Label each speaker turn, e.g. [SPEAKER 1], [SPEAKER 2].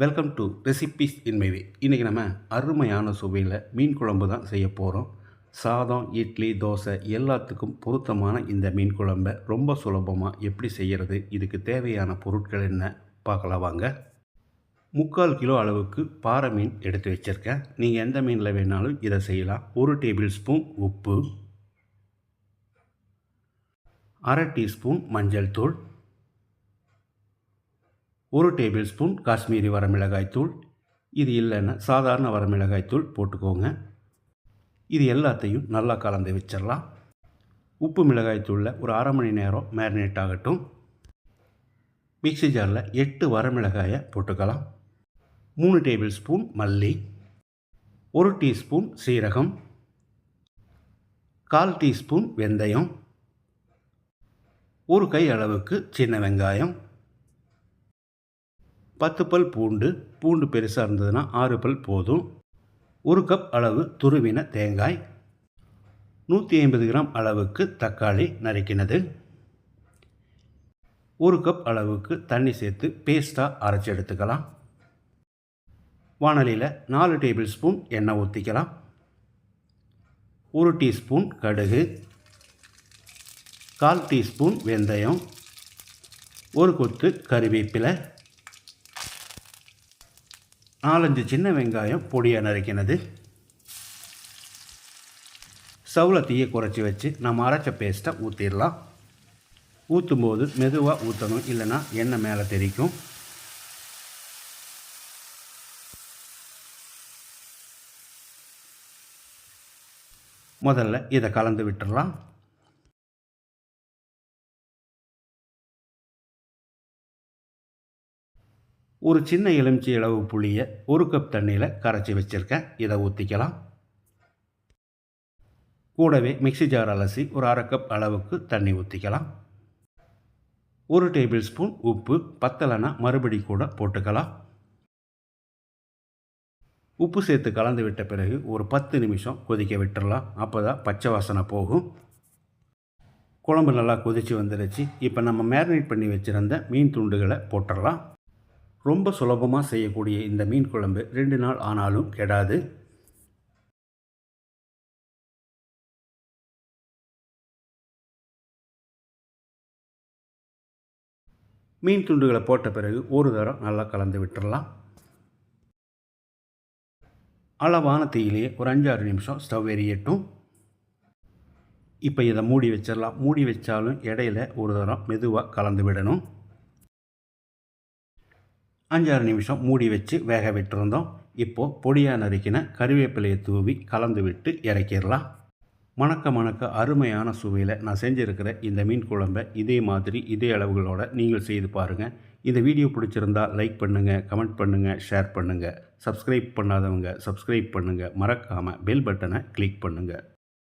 [SPEAKER 1] Welcome to recipes இன் இன்றைக்கி நம்ம அருமையான சுவையில் மீன் குழம்பு தான் செய்ய போகிறோம் சாதம் இட்லி தோசை எல்லாத்துக்கும் பொருத்தமான இந்த மீன் குழம்பை ரொம்ப சுலபமாக எப்படி செய்கிறது இதுக்கு தேவையான பொருட்கள் என்ன பார்க்கலாம் வாங்க. முக்கால் கிலோ அளவுக்கு பாறை மீன் எடுத்து வச்சுருக்கேன். நீங்கள் எந்த மீனில் வேணாலும் இதை செய்யலாம். ஒரு டேபிள் ஸ்பூன் உப்பு அரை டீஸ்பூன் மஞ்சள் தூள் ஒரு டேபிள் ஸ்பூன் காஷ்மீரி வரமிளகாய் தூள். இது இல்லைன்னா சாதாரண வரமிளகாய் தூள் போட்டுக்கோங்க. இது எல்லாத்தையும் நல்லா கலந்து வச்சிடலாம். உப்பு மிளகாய் தூளில் ஒரு அரை மணி நேரம் மேரினேட் ஆகட்டும். மிக்ஸி ஜாரில் எட்டு வரமிளகாயை போட்டுக்கலாம். மூணு டேபிள் ஸ்பூன் மல்லி. ஒரு டீஸ்பூன் சீரகம். கால் டீஸ்பூன் வெந்தயம். ஒரு கை அளவுக்கு சின்ன வெங்காயம். பத்து பல் பூண்டு பூண்டு பெருசாக இருந்ததுன்னா ஆறு பல் போதும். ஒரு கப் அளவு துருவின தேங்காய். நூற்றி ஐம்பது கிராம் அளவுக்கு தக்காளி நறுக்கினது. ஒரு கப் அளவுக்கு தண்ணி சேர்த்து பேஸ்ட்டாக அரைச்சி எடுத்துக்கலாம். வானலியில் நாலு டேபிள் ஸ்பூன் எண்ணெய் ஊற்றிக்கலாம் ஒரு டீஸ்பூன் கடுகு. கால் டீஸ்பூன் வெந்தயம். ஒரு கொத்து கருவேப்பிலை. நாலஞ்சு சின்ன வெங்காயம் பொடியாக நறுக்கினது. சவுளை தீயை குறைச்சி வச்சு நம்ம அரைச்ச பேஸ்ட்டை ஊற்றிடலாம் ஊற்றும்போது மெதுவாக ஊற்றணும் இல்லைன்னா எண்ணெய் மேலே தெரிக்கும் முதல்ல இதை கலந்து விட்டுடலாம். ஒரு சின்ன எலுமிச்சை அளவு புளியை ஒரு கப் தண்ணியில் கரைச்சி வச்சுருக்கேன். இதை ஊற்றிக்கலாம் கூடவே மிக்ஸி ஜார் அலசி ஒரு அரை கப் அளவுக்கு தண்ணி ஊற்றிக்கலாம் ஒரு டேபிள் ஸ்பூன் உப்பு பத்தலைனா மறுபடி கூட போட்டுக்கலாம். உப்பு சேர்த்து கலந்து விட்ட பிறகு ஒரு பத்து நிமிஷம் கொதிக்க விட்டுடலாம் அப்போ தான் பச்சை வாசனை போகும். குழம்பு நல்லா கொதித்து வந்துடுச்சு இப்போ நம்ம மேரினேட் பண்ணி வச்சுருந்த மீன் துண்டுகளை போட்டுடலாம் ரொம்ப சுலபமாக செய்யக்கூடிய இந்த மீன் குழம்பு ரெண்டு நாள் ஆனாலும் கெடாது. மீன் துண்டுகளை போட்ட பிறகு ஒரு தரம் நல்லா கலந்து விட்டுடலாம் அளவான தீயிலேயே ஒரு அஞ்சாறு நிமிஷம் ஸ்டவ் எரியட்டும். இப்போ இதை மூடி வச்சிடலாம் மூடி வச்சாலும் இடையில ஒரு தரம் மெதுவாக கலந்து விடணும். அஞ்சாறு நிமிஷம் மூடி வச்சு வேக விட்டுருந்தோம். இப்போது பொடியாக நறுக்கின கருவேப்பிலையை தூவி கலந்து விட்டு இறக்கிடலாம். மணக்க மணக்க அருமையான சுவையில் நான் செஞ்சுருக்கிற இந்த மீன் குழம்பை இதே மாதிரி இதே அளவுகளோடு நீங்கள் செய்து பாருங்கள் இந்த வீடியோ பிடிச்சிருந்தா லைக் பண்ணுங்கள் கமெண்ட் பண்ணுங்கள் ஷேர் பண்ணுங்கள் சப்ஸ்கிரைப் பண்ணாதவங்க சப்ஸ்கிரைப் பண்ணுங்கள் மறக்காமல் பெல் பட்டனை கிளிக் பண்ணுங்கள்